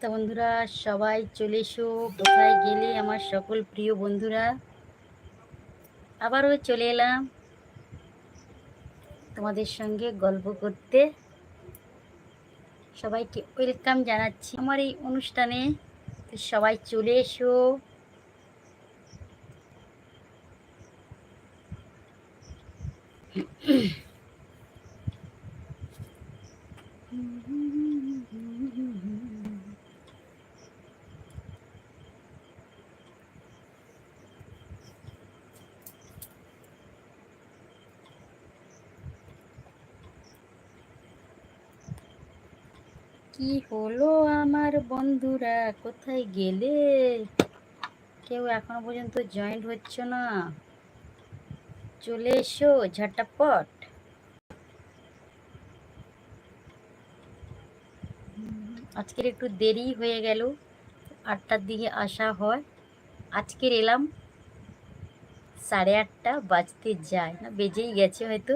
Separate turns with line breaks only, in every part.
তা বন্ধুরা, সবাই চলে এসো। কোথায় গেলে আমার সকল প্রিয় বন্ধুরা? আবারও চলে এলাম তোমাদের সঙ্গে গল্প করতে। সবাইকে ওয়েলকাম জানাচ্ছি আমার এই অনুষ্ঠানে। সবাই চলে এসো। কি হলো আমার বন্ধুরা? কোথায় গেলে? কেউ এখনও পর্যন্ত জয়েন্ট হচ্ছে না? চলে এসো ঝটাপট। আজকের একটু দেরি হয়ে গেল, আটটার দিকে আসা হয়। আজকের এলাম সাড়ে আটটা বাজতে যায়, না বেজেই গেছে হয়তো।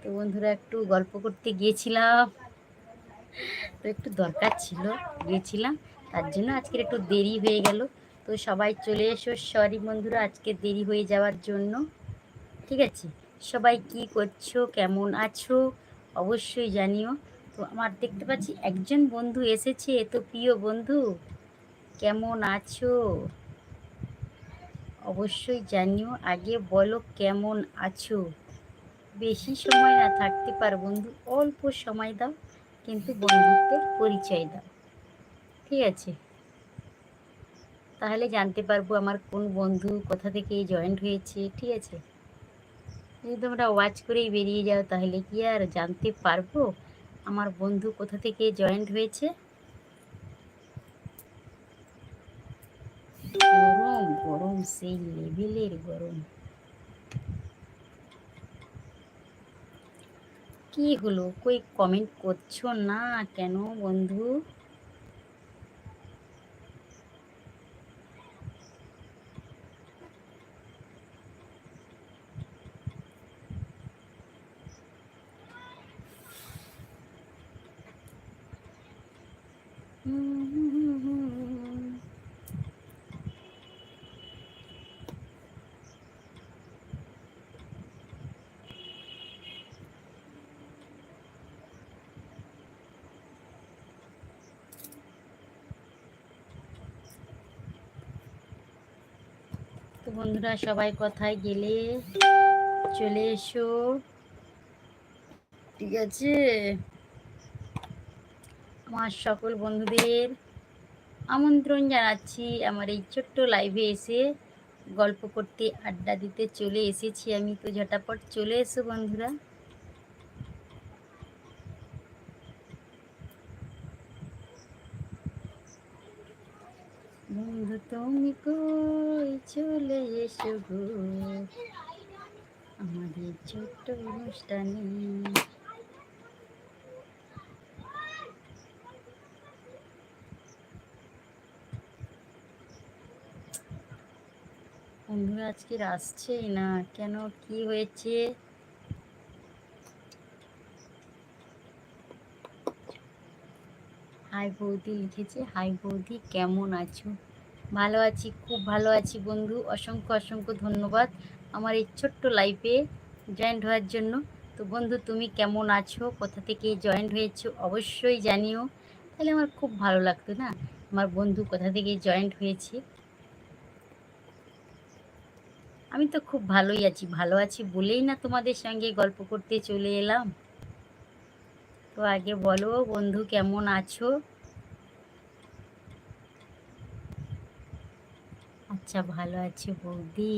তো বন্ধুরা একটু গল্প করতে গিয়েছিলাম। তো একটু দরকার ছিল, গিয়েছিলাম। তার জন্য আজকের একটু দেরি হয়ে গেল। তো সবাই চলে এসো। সরি বন্ধুরা, আজকে দেরি হয়ে যাওয়ার জন্য। ঠিক আছে? সবাই কি করছ? কেমন আছো? অবশ্যই জানিও। তো আমার দেখতে পাচ্ছি একজন বন্ধু এসেছে তো প্রিয় বন্ধু। কেমন আছো? অবশ্যই জানিও। আগে বলো কেমন আছো? বেশি সময় না থাকতে পার বন্ধু, অল্প সময় দাও। কিন্তু বন্ধুত্বের পরিচয় দাও। ঠিক আছে? তাহলে জানতে পারব আমার কোন বন্ধু কোথা থেকে জয়েন্ট হয়েছে, ঠিক আছে? যদি তোমরা ওয়াচ করেই বেরিয়ে যাও তাহলে কি আর জানতে পারব আমার বন্ধু কোথা থেকে জয়েন্ট হয়েছে? গরম গরম সেই লেভেলের গরম। কি হলো? কই কমেন্ট করছ? না কেন বন্ধু তো বন্ধুরা, সবাই কথায় গেলে? চলে এসো। ঠিক আছে? আমার সকল বন্ধুদের আমন্ত্রণ জানাচ্ছি। আমার এই ছোট্ট লাইভে এসে গল্প করতে, আড্ডা দিতে চলে এসেছি আমি। তো ঝটাপট চলে এসো বন্ধুরা বন্ধু তুমি কই চলে আমাদের ছোট্ট অনুষ্ঠানে বন্ধুরা, আজকে আসছেই না। কেন, কি হয়েছে? হাই বৌদি লিখেছে, হাই বৌদি, কেমন আছো? ভালো আছি, খুব ভালো আছি বন্ধু। অসংখ্য অসংখ্য ধন্যবাদ আমার এই ছোট্ট লাইফে জয়েন্ট হওয়ার জন্য। তো বন্ধু, তুমি কেমন আছো? কোথা থেকে জয়েন্ট হয়েছো? অবশ্যই জানিও। তাহলে আমার খুব ভালো লাগতো না? আমার বন্ধু কোথা থেকে জয়েন্ট হয়েছে? আমি তো খুব ভালোই আছি, ভালো আছি বলেই না তোমাদের সঙ্গে গল্প করতে চলে এলাম। তো আগে বলো বন্ধু, কেমন আছো? আচ্ছা ভালো আছি বৌদি।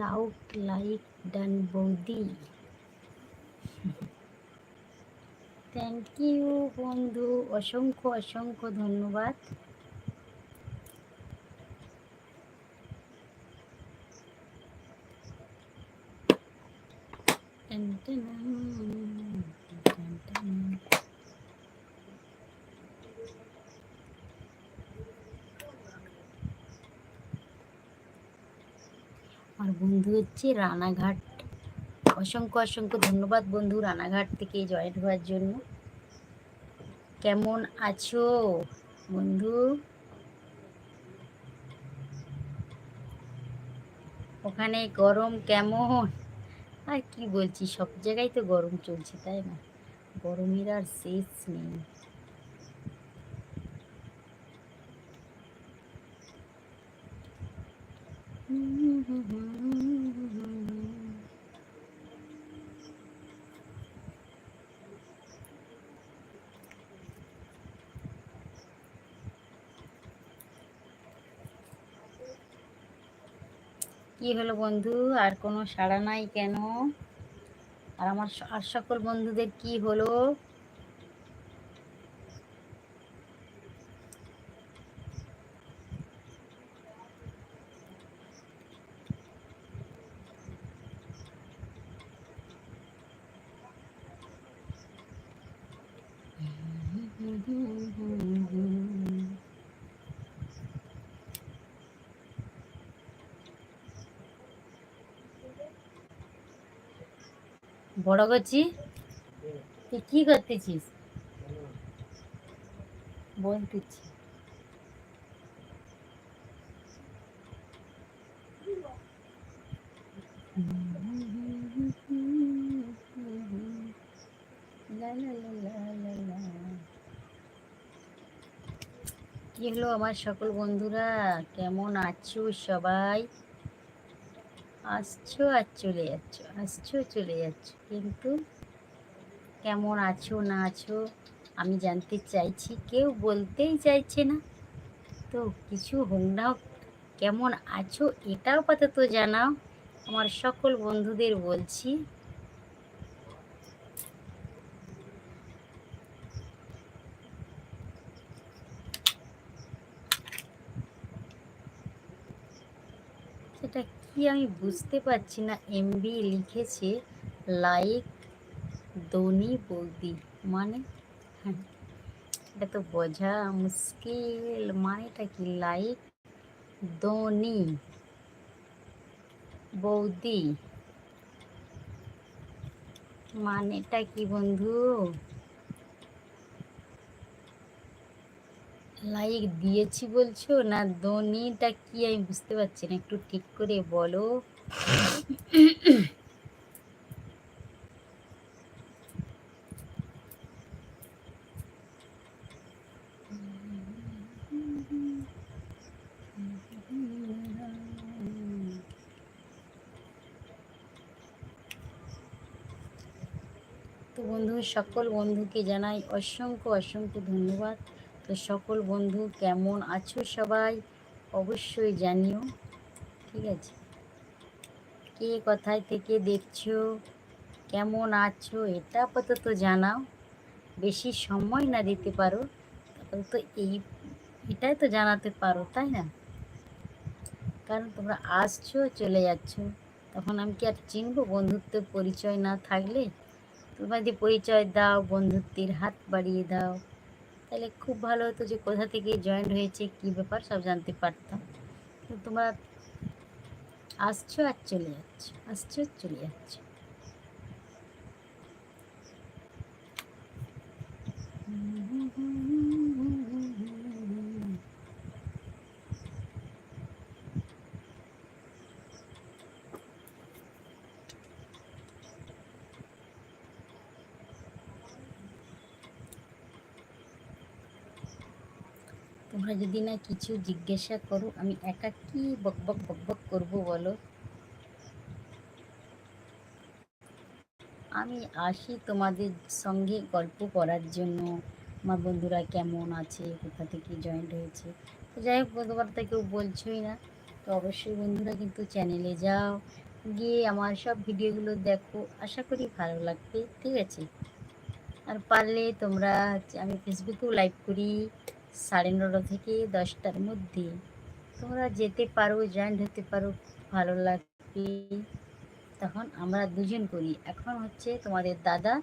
লাউড লাইক ডান বৌদি। থ্যাংক ইউ বন্ধু অসংখ্য অসংখ্য ধন্যবাদ। আর বন্ধু হচ্ছে রানাঘাট। অসংখ্য অসংখ্য ধন্যবাদ বন্ধু রানাঘাট থেকে জয়েন হওয়ার জন্য। কেমন আছো বন্ধু? ওখানে গরম কেমন? আর কি বলছি সব জায়গায় তো গরম চলছে তাই না? গরমের আর শেষ নেই। কি হলো বন্ধু? আর কোনো সাড়া নাই কেন? আর আমার আর সকল বন্ধুদের কি হলো? বড় করছি? তুই কি করতেছিস? বলতেছি। কি হলো আমার সকল বন্ধুরা? কেমন আছো সবাই? আসছো আর চলে যাচ্ছ, আসছো, চলে যাচ্ছ। কিন্তু কেমন আছো, না আছো, আমি জানতে চাইছি, কেউ বলতেই চাইছে না। তো কিছু হোক না কেমন আছো এটাও আপাতত জানাও। আমার সকল বন্ধুদের বলছি সেটা কি আমি বুঝতে পারছি না। এমবি লিখেছে, লাইক দনি বৌদি। মানে? হ্যাঁ। এটা তো বোঝা মুশকিল। মানেটা কি? লাইক দনি বৌদি। মানেটা কি বন্ধু? লাইক দিয়েছি বলছো? না দনিটা কি আমি বুঝতে পারছি না, একটু ঠিক করে বলো। তো বন্ধু, সকল বন্ধুকে জানাই অসংখ্য অসংখ্য ধন্যবাদ। তো সকল বন্ধু কেমন আছো সবাই? অবশ্যই জানিও। ঠিক আছে। কে কোথায় থেকে দেখছ? কেমন আছো? এটা আপাতত জানাও। বেশি সময় না দিতে পারো। তো এই, এটাই তো জানাতে পারো, তাই না? কারণ তোমরা আসছো, চলে যাচ্ছ। তখন আমি কি আর চিনবো বন্ধুত্বের পরিচয় না থাকলে? তোমরা যদি পরিচয় দাও, বন্ধুত্বের হাত বাড়িয়ে দাও। তাহলে খুব ভালো হতো যে কোথা থেকে জয়েন হয়েছে, কি ব্যাপার, সব জানতে পারতাম। তোমরা আসছো আর চলে যাচ্ছ, আসছো আর চলে যাচ্ছ তোমরা যদি না কিছু জিজ্ঞাসা করো, আমি একা কি বকবক বকবক করব বলো? আমি আসি তোমাদের সঙ্গে গল্প করার জন্য। আমার বন্ধুরা কেমন আছে? কোথা থেকে জয়েন্ট হয়েছে? তো যাই হোক তোমার তো কেউ বলছোই না। তো অবশ্যই বন্ধুরা কিন্তু চ্যানেলে যাও, গিয়ে আমার সব ভিডিওগুলো দেখো। আশা করি ভালো লাগবে, ঠিক আছে? আর পারলে তোমরা আমি ফেসবুকেও লাইভ করি। সাড়ে নটা থেকে দশটার মধ্যে। তোমরা যেতে পারো জয়েন্ট হতে পারো, ভালো লাগবে। তখন আমরা দুজন করি। এখন হচ্ছে তোমাদের দাদা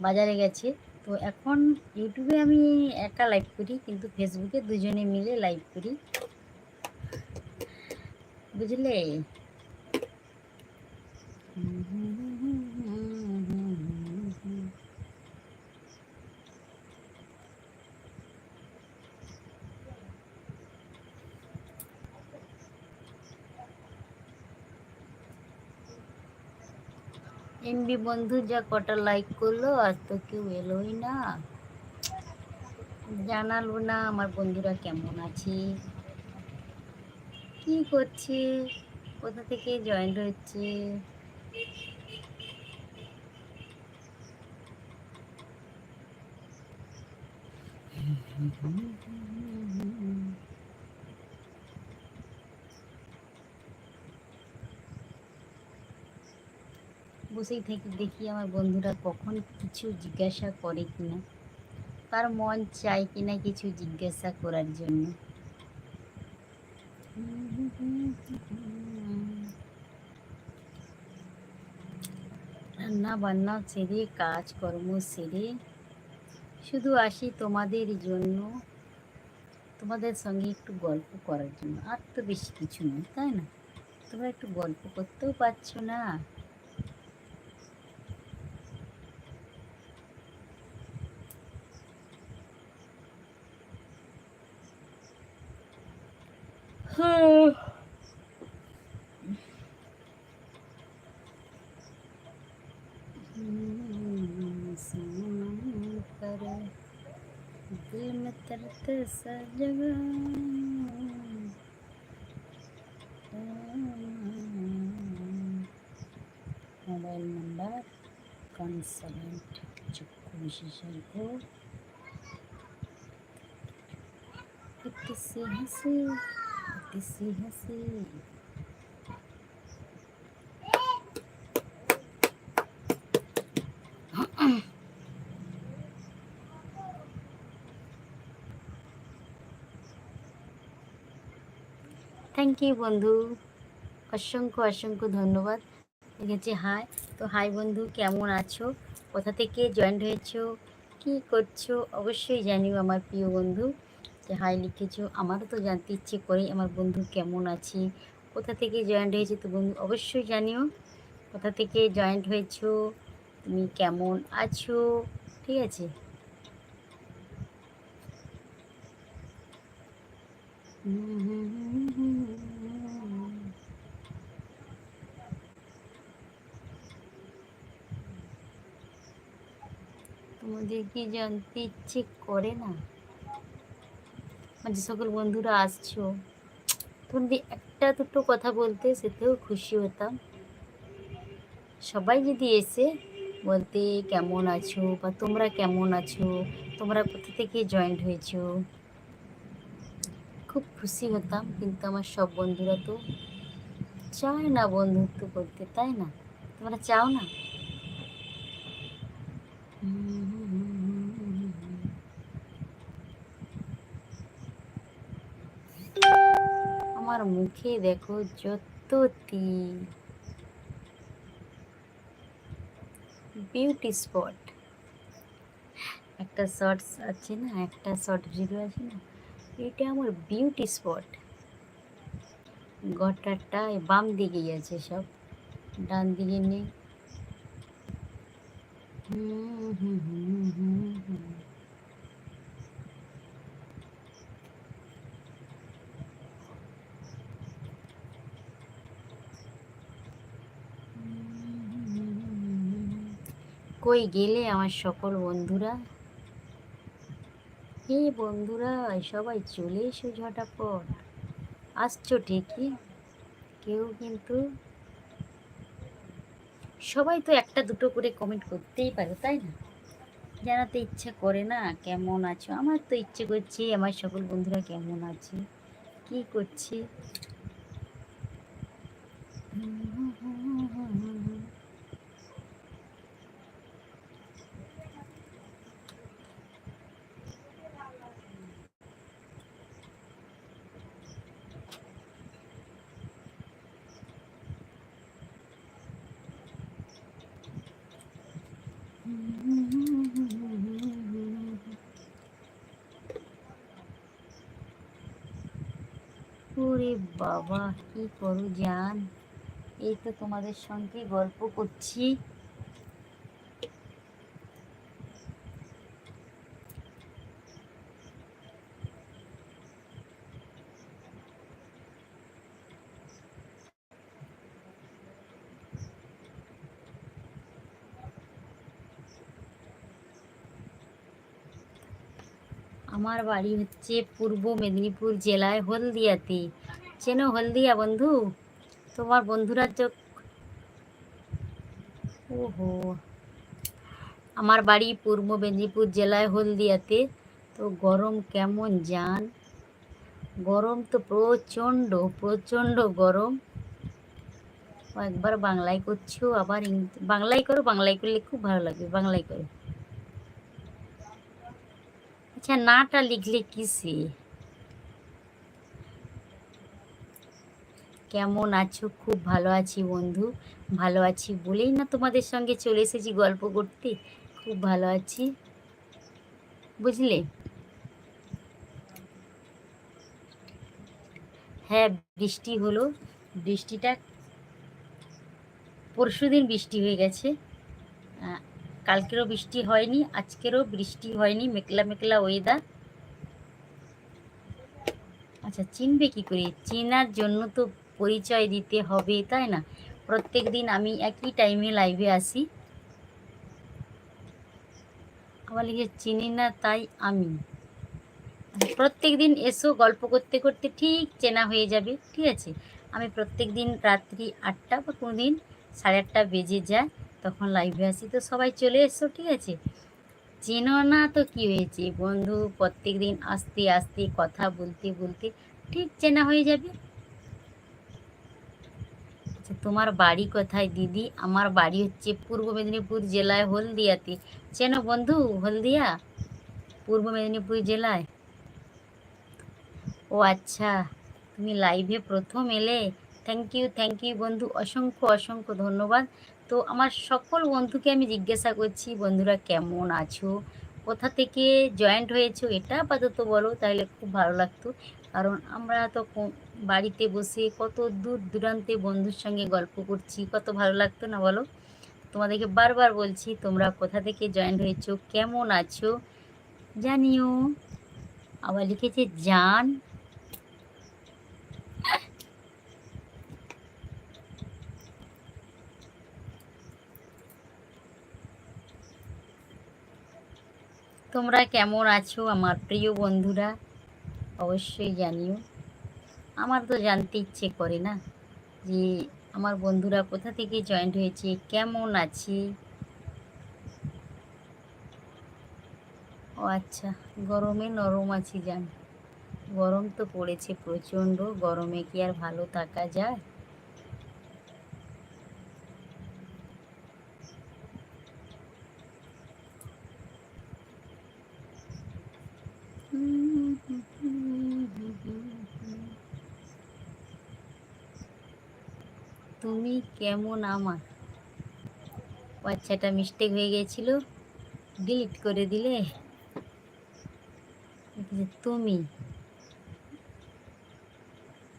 বাজারে গেছে। তো এখন ইউটিউবে আমি একা লাইভ করি, কিন্তু ফেসবুকে দুজনে মিলে লাইভ করি। বুঝলে? এমবি বন্ধু যা কটা লাইক করল আজ তো কেউ এলোই না। জানালো না আমার বন্ধুরা কেমন আছে। কি করছে? কোথা থেকে জয়েন্ট হচ্ছে? বসেই থেকে দেখি আমার বন্ধুরা কখন কিছু জিজ্ঞাসা করে কিনা। তার মন চায় কিনা কিছু জিজ্ঞাসা করার জন্য। রান্না বান্না সেরে, কাজকর্ম সেরে, শুধু আসি তোমাদের জন্য, তোমাদের সঙ্গে একটু গল্প করার জন্য। আর তো বেশি কিছু নেই, তাই না? তোমরা একটু গল্প করতেও পারছ না। तरत सा जगह मोबाइल नंबर कंसल्टेंट चक्कू विशेषज्ञ किसी हंसी किसी हंसी থ্যাংক ইউ বন্ধু। অসংখ্য অসংখ্য ধন্যবাদ। লিখেছে হাই তো হাই বন্ধু, কেমন আছো? কোথা থেকে জয়েন্ট হয়েছো? কি করছ? অবশ্যই জানিও আমার প্রিয় বন্ধু। যে হাই লিখেছো, আমারও তো জানতে ইচ্ছে করে আমার বন্ধু কেমন আছে? কোথা থেকে জয়েন্ট হয়েছে তো বন্ধু, অবশ্যই জানিও। কোথা থেকে জয়েন্ট হয়েছো? তুমি কেমন আছো? ঠিক আছে। তোমাদের কি জানতে ইচ্ছে করে না? যে সকল বন্ধুরা আসছো তোমাদের একটা দুটো কথা বলতে সেতেও খুশি হতাম। সবাই যদি এসে বলতে, কেমন আছো? বা, তোমরা কেমন আছো? তোমরা কোথা থেকে জয়েন্ট হয়েছো? খুব খুশি হতাম, কিন্তু আমার সব বন্ধুরা তো চায় না বন্ধুত্ব করতে, তাই না? তোমরা চাও না? আমার মুখে দেখো যত বিউটি স্পট একটা শর্টস আছে না, একটা শর্ট ভিডিও আছে না, এটা আমার বিউটি স্পট গটারটা বাম দিকেই আছে সব, ডান দিকে নেই। হুম হুম হুম হুম হুম। কই গেলে আমার সকল বন্ধুরা? হে বন্ধুরা, সবাই চলে এসো ঝটাপট। আসছো ঠিকই, কেউ কিন্তু সবাই তো একটা দুটো করে কমেন্ট করতেই পারে, তাই না? জানাতে ইচ্ছা করে না, কেমন আছো? আমার তো ইচ্ছে করছে, আমার সকল বন্ধুরা কেমন আছে? কি করছে ওরে বাবা, কি করো জান? এই তো তোমাদের সঙ্গে গল্প করছি। আমার বাড়ি হচ্ছে পূর্ব মেদিনীপুর জেলায় হলদিয়াতে। চেনো হলদিয়া বন্ধু? তোমার বন্ধুরা তো ওহো। আমার বাড়ি পূর্ব মেদিনীপুর জেলায় হলদিয়াতে। তো গরম কেমন জান? গরম তো প্রচণ্ড প্রচণ্ড গরম। একবার বাংলায় করছ, আবার বাংলায় করো, বাংলায় করলে খুব ভালো লাগবে, বাংলায় করো। আচ্ছা নাটা লিখলে কিসে? কেমন আছো? খুব ভালো আছি বন্ধু। ভালো আছি বলেই না তোমাদের সঙ্গে চলে এসেছি গল্প করতে। খুব ভালো আছি। বুঝলে? হ্যাঁ বৃষ্টি হলো। বৃষ্টিটা পরশুদিন বৃষ্টি হয়ে গেছে। কালকেরও বৃষ্টি হয়নি, আজকেরও বৃষ্টি হয়নি, মেঘলা মেঘলা ওয়েদার আচ্ছা চিনবে কি করে? চেনার জন্য তো পরিচয় দিতে হবে, তাই না? প্রত্যেক দিন আমি একই টাইমে লাইভে আসি। আবার লিখে চিনি না, তাই আমি। প্রত্যেক দিন এসো, গল্প করতে করতে ঠিক চেনা হয়ে যাবে, ঠিক আছে? আমি প্রত্যেক দিন রাত্রি আটটা বা কোনো দিন সাড়ে আটটা বেজে যায়, তখন লাইভে আসি। তো সবাই চলে এসো, ঠিক আছে? চেনো না তো কি হয়েছে, বন্ধু? প্রত্যেক দিন আসতে আসতে কথা বলতে বলতে ঠিক চেনা হয়ে যাবে। তোমার বাড়ি কোথায়, দিদি? আমার বাড়ি হচ্ছে পূর্ব মেদিনীপুর জেলায় হলদিয়াতে। চেনো বন্ধু, হলদিয়া? পূর্ব মেদিনীপুর জেলায়? ও আচ্ছা তুমি লাইভে প্রথম এলে। থ্যাংক ইউ থ্যাংক ইউ বন্ধু, অসংখ্য অসংখ্য ধন্যবাদ। তো আমার সকল বন্ধুকে আমি জিজ্ঞাসা করছি, বন্ধুরা কেমন আছো? কোথা থেকে জয়েন্ট হয়েছো এটা আপাতত বলো তাহলে খুব ভালো লাগতো। কারণ আমরা তো বাড়িতে বসে কত দূর দূরান্তে বন্ধুর সঙ্গে গল্প করছি, কত ভালো লাগতো না বলো? তোমাদেরকে বারবার বলছি, তোমরা কোথা থেকে জয়েন্ট হয়েছো, কেমন আছো, জানিও। আবার লিখেছে, জান তোমরা কেমন আছো আমার প্রিয় বন্ধুরা? অবশ্যই জানিও। আমার তো জানতে ইচ্ছে করে না যে আমার বন্ধুরা কোথা থেকে জয়েন্ট হয়েছে, কেমন আছে? ও আচ্ছা গরমে নরম আছি জান। গরম তো পড়েছে প্রচণ্ড, গরমে কি আর ভালো থাকা যায়? তুমি কেমন আমার? আচ্ছা মিস্টেক হয়ে গিয়েছিল। ডিলিট করে দিলে? তুমি?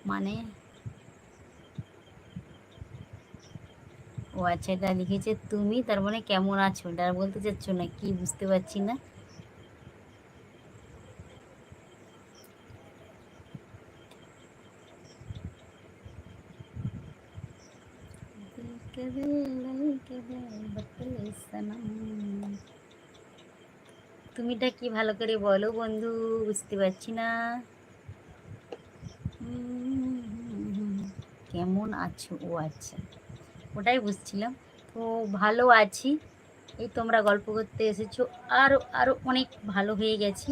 মানে? ও আচ্ছা এটা লিখেছে তুমি, তার মানে কেমন আছো? এটা বলতে চাচ্ছ না, কি বুঝতে পারছি না। ভালো করে বলো বন্ধু, বুঝতে পারছি না। কেমন আছো? ও আচ্ছা ওটাই বুঝছিলাম। তো ভালো আছি, এই তোমরা গল্প করতে এসেছ। আরও আরও অনেক ভালো হয়ে গেছি।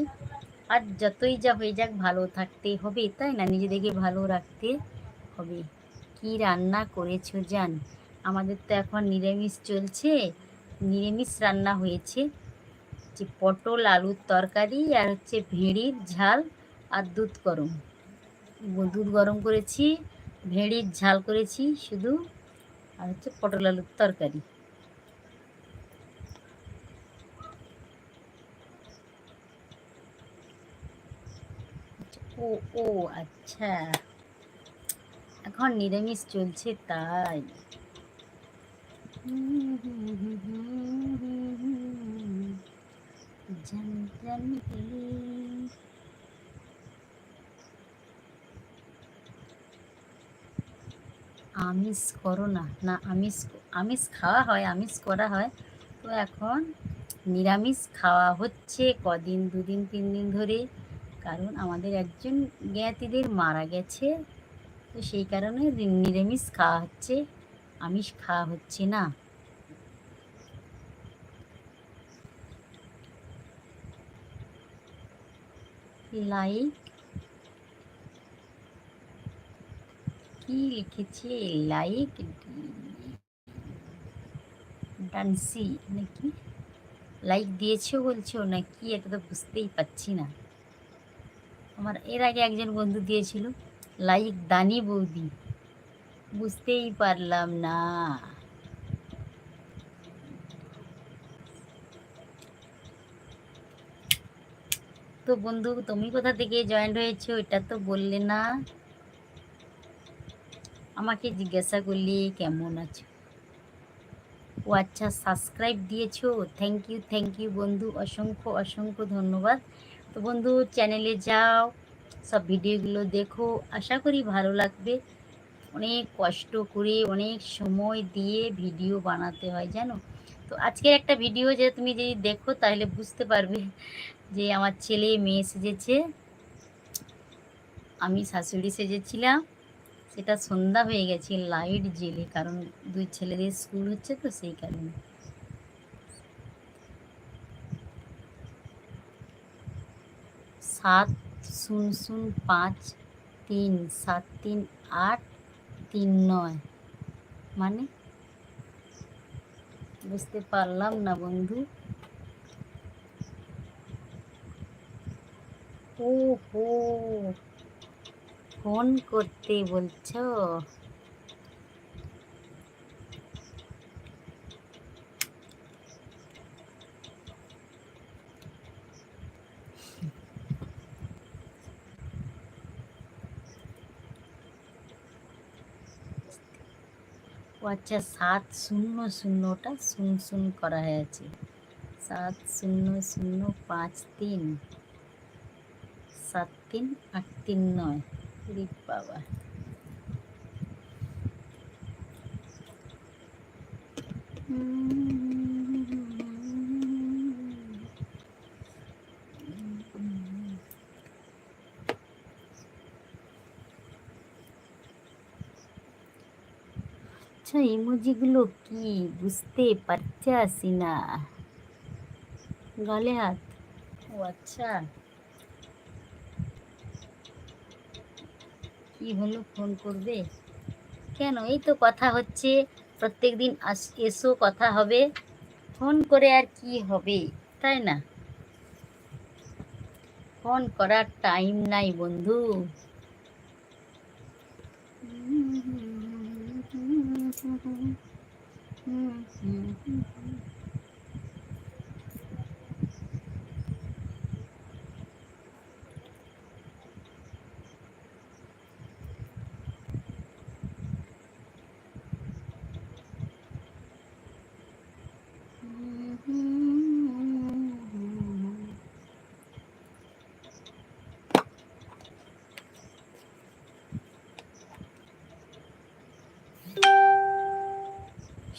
আর যতই যা হয়ে যাক, ভালো থাকতে হবে, তাই না? নিজেদেরকে ভালো রাখতে হবে। কি রান্না করেছ জান? আমাদের তো এখন নিরামিষ চলছে, নিরামিষ রান্না হয়েছে। যে পটল, আলুর তরকারি, আর হচ্ছে ভেড়ির ঝাল আর দুধ গরম। দুধ গরম করেছি, ভেড়ির ঝাল করেছি শুধু, আর হচ্ছে পটল, আলুর তরকারি। ও ও আচ্ছা। এখন নিরামিষ চলছে তাই। জন জন আমিষ করো না না, আমিষ আমিষ খাওয়া হয়, আমিষ করা হয়। তো এখন নিরামিষ খাওয়া হচ্ছে কদিন, দুদিন, তিন দিন ধরে। কারণ আমাদের একজন জ্ঞাতিদের মারা গেছে। তো সেই কারণে নিরামিষ খাওয়া হচ্ছে, আমিষ খাওয়া হচ্ছে না। লাইক কি লিখেছে? লাইক ডান্সি নাকি লাইক দিয়েছ বলছো না কি এটা তো বুঝতেই পাচ্ছি না। আমার এর আগে একজন বন্ধু দিয়েছিল লাইক দানি বৌদি। বুঝতেই পারলাম না। তো বন্ধু, তুমি কোথা থেকে জয়েন্ট হয়েছো? এটা তো বললে না। আমাকে জিজ্ঞাসা করলে, কেমন আছো? ও আচ্ছা সাবস্ক্রাইব দিয়েছ? থ্যাংক ইউ থ্যাংক ইউ বন্ধু। অসংখ্য অসংখ্য ধন্যবাদ। তো বন্ধু চ্যানেলে যাও, সব ভিডিওগুলো দেখো। আশা করি ভালো লাগবে। অনেক কষ্ট করে, অনেক সময় দিয়ে ভিডিও বানাতে হয়, জানো? তো আজকের একটা ভিডিও যে তুমি যদি দেখো, তাহলে বুঝতে পারবে যে আমার ছেলে, মেয়ে সেজেছে। আমি শাশুড়ি সেজেছিলাম। সেটা সন্ধ্যা হয়ে গেছে, লাইট জেলে কারণ দুই ছেলেদের স্কুল হচ্ছে তো সেই কারণে। সাত শূন্য শূন্য পাঁচ তিন, সাত তিন আট, তিন নয়। মানে? বুঝতে পারলাম না বন্ধু। ও হো ফোন করতে বলছো ও আচ্ছা সাত শূন্য শূন্যটা শূন্য শূন্য করা হয়েছে। সাত শূন্য শূন্য পাঁচ তিন। সাত তিন আট তিন নয়। বাবা। আচ্ছা ইমোজিগুলো কি? বুঝতে পারছি না। গালে হাত। ও আচ্ছা। কি হলো? ফোন করবে? কেন? এই তো কথা হচ্ছে। প্রত্যেক দিন এসো, কথা হবে। ফোন করে আর কি হবে? তাই না? ফোন করার টাইম নাই বন্ধু।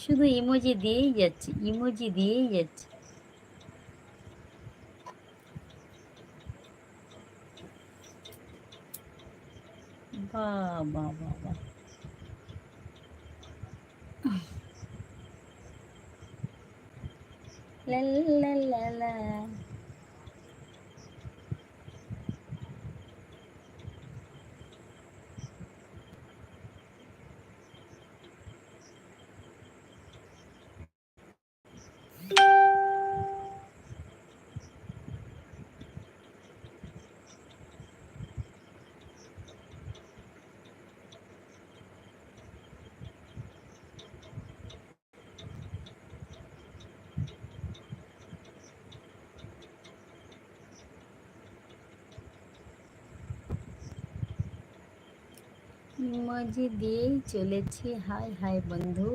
শুধু ইমোজি দিয়েই যাচ্ছে ইমোজি দিয়েই যাচ্ছে। মাঝে দিয়েই চলেছে। হায় হায় বন্ধু।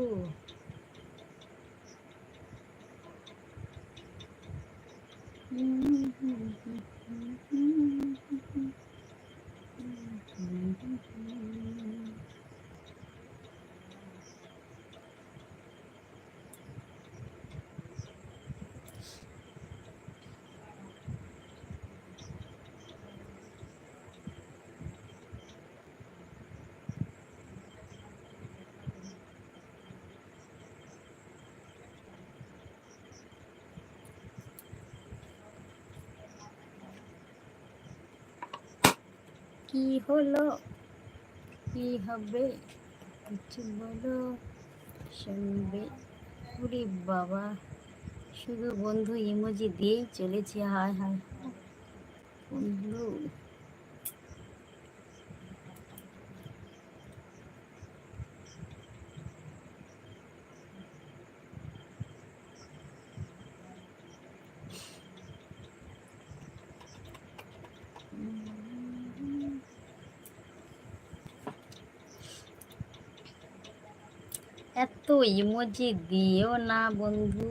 কি হলো? কি হবে? কিছু বলো? শুনবে? ওরে বাবা, শুধু বন্ধু ইমোজি দিয়েই চলেছি, হায় হায় বন্ধু এত ইমোজি দিও না বন্ধু।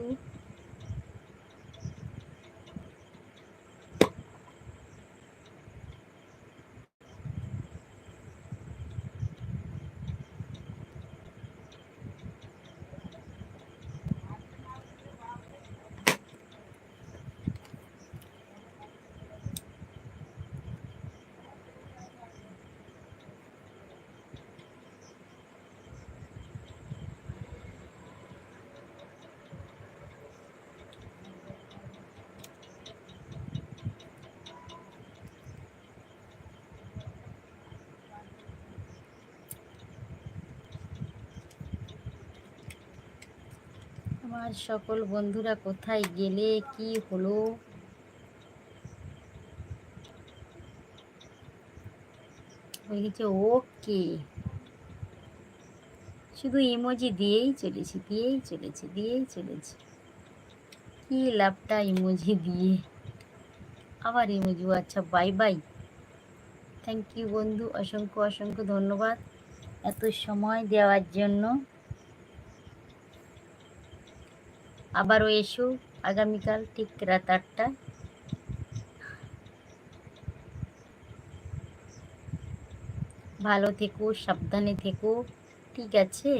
আমার সকল বন্ধুরা কোথায় গেলে কি হলো? ওকে। শুধু ইমোজি দিয়েই চলেছি, দিয়েই চলেছে দিয়েই চলেছে। কি লাভটা ইমোজি দিয়ে। আবার ইমোজি আচ্ছা বাই বাই। থ্যাংক ইউ বন্ধু, অসংখ্য অসংখ্য ধন্যবাদ এত সময় দেওয়ার জন্য। আবারও এসো আগামীকাল ঠিক রাত আটটা। ভালো থেকো সাবধানে থেকো ঠিক আছে?